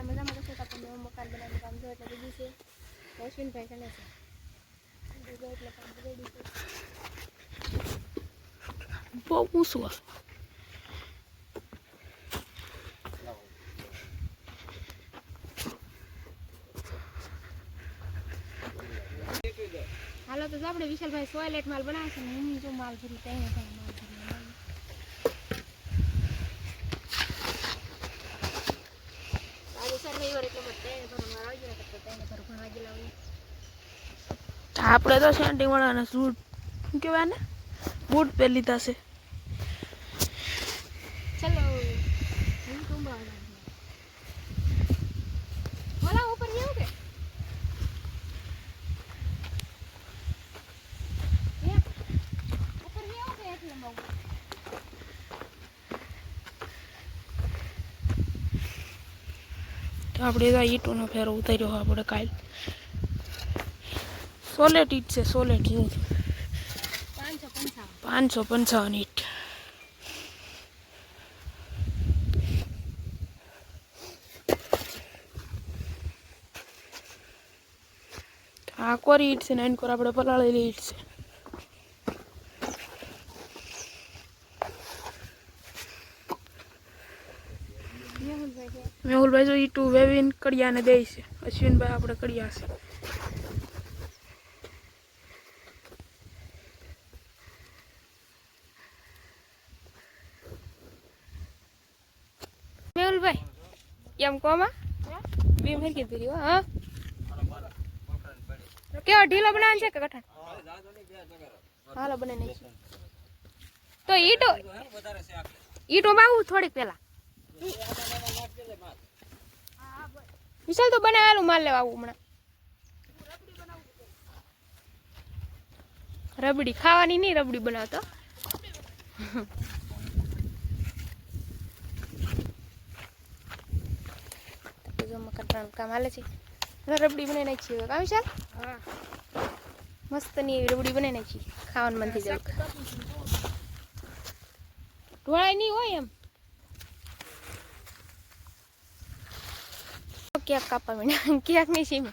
બધા મજામાં તો આપણને નવું મકાન બનાવવાનું કામ જો એટલે બીજું છે અશ્વિનભાઈ કને છે એટલે કામ રેડી છે બહુ ઊંચું આ. હાલો તો આપણે વિશાલભાઈ સોયલેટ માલ બનાવે છે ને જો માલ ભરી ત્યાં માલ ભરી લાવી. આજે સર રવિવાર એટલે બધે તઈને ભરવા આવી ગયા તો તઈને ભર ભણવા ગયેલા હોય આપણે તો સેન્ટિંગ વાળાને સૂટ શું કહેવાય ને બૂટ પહેરી લીધા છે. આપણે તો ઈટોનો ફેરો ઉતાર્યો આપણે કાલ. સોલેટ ઈટ છે સોલેટ જેવું. પાંચસો પંચાવન. ઈટ. આ કોરી ઈટ છે ને એની કોર આપણે પલાળેલી ઈટ છે. મેહુલભાઈ છે મેહુલભાઈ જો ઈટું વેવીને કડિયાને દે છે. અશ્વિનભાઈ આપણે કડિયા છે. મેહુલભાઈ એમ કોમાં બે ફેર કીધું રહ્યું હા. કેવો ઢીલો બનાવવાનો છે કે કઠણ હાલો બને નહીં તો ઈટો ઈટો માગું થોડીક પેલા વિશાલ તો બનાવેલું માલ લેવા આવું હમણાં. રબડી ખાવાની નહીં રબડી બનાવતો. મકરનું કામ હાલે છે. રબડી બનાવી નાખી હવે. કામ વિશાલ મસ્તની રબડી બનાવી નાખી. ખાવાનું મન થઈ જાય. ઢોળાય નહીં હોય એમ. ક્યાંક કાપવા માંડ્યા ક્યાંક નહીં સીમે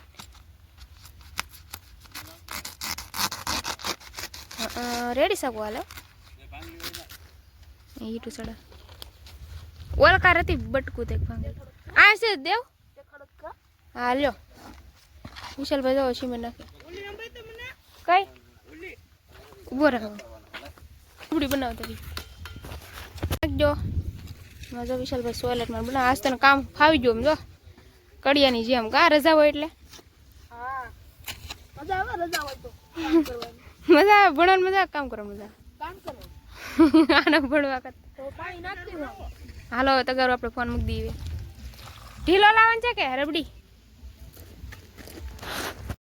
રેડી શકું હાલો. ઈટું સડા. ઓલકાર હતી બટકું ભાંગે આ છે દેવ? હા લ્યો વિશાલભાઈ જાઓ સીમે નાખે. કઈ? ઊભો રહો ઉપડી બનાવો રહી. નાખજો મજા વિશાલભાઈ સોલેટમાં બનાવ. આજ તને કામ ફાવી ગયું એમ જો. કડિયાની જેમ. કા રજા હોય એટલે? મજા આવે ભણવાની મજા આવે, કામ કરવા મજા. આને ભણવા કરતા. હાલો તગારો આપણે ફોન મૂકી દઈએ. ઢીલો લાવવાનો છે કે રબડી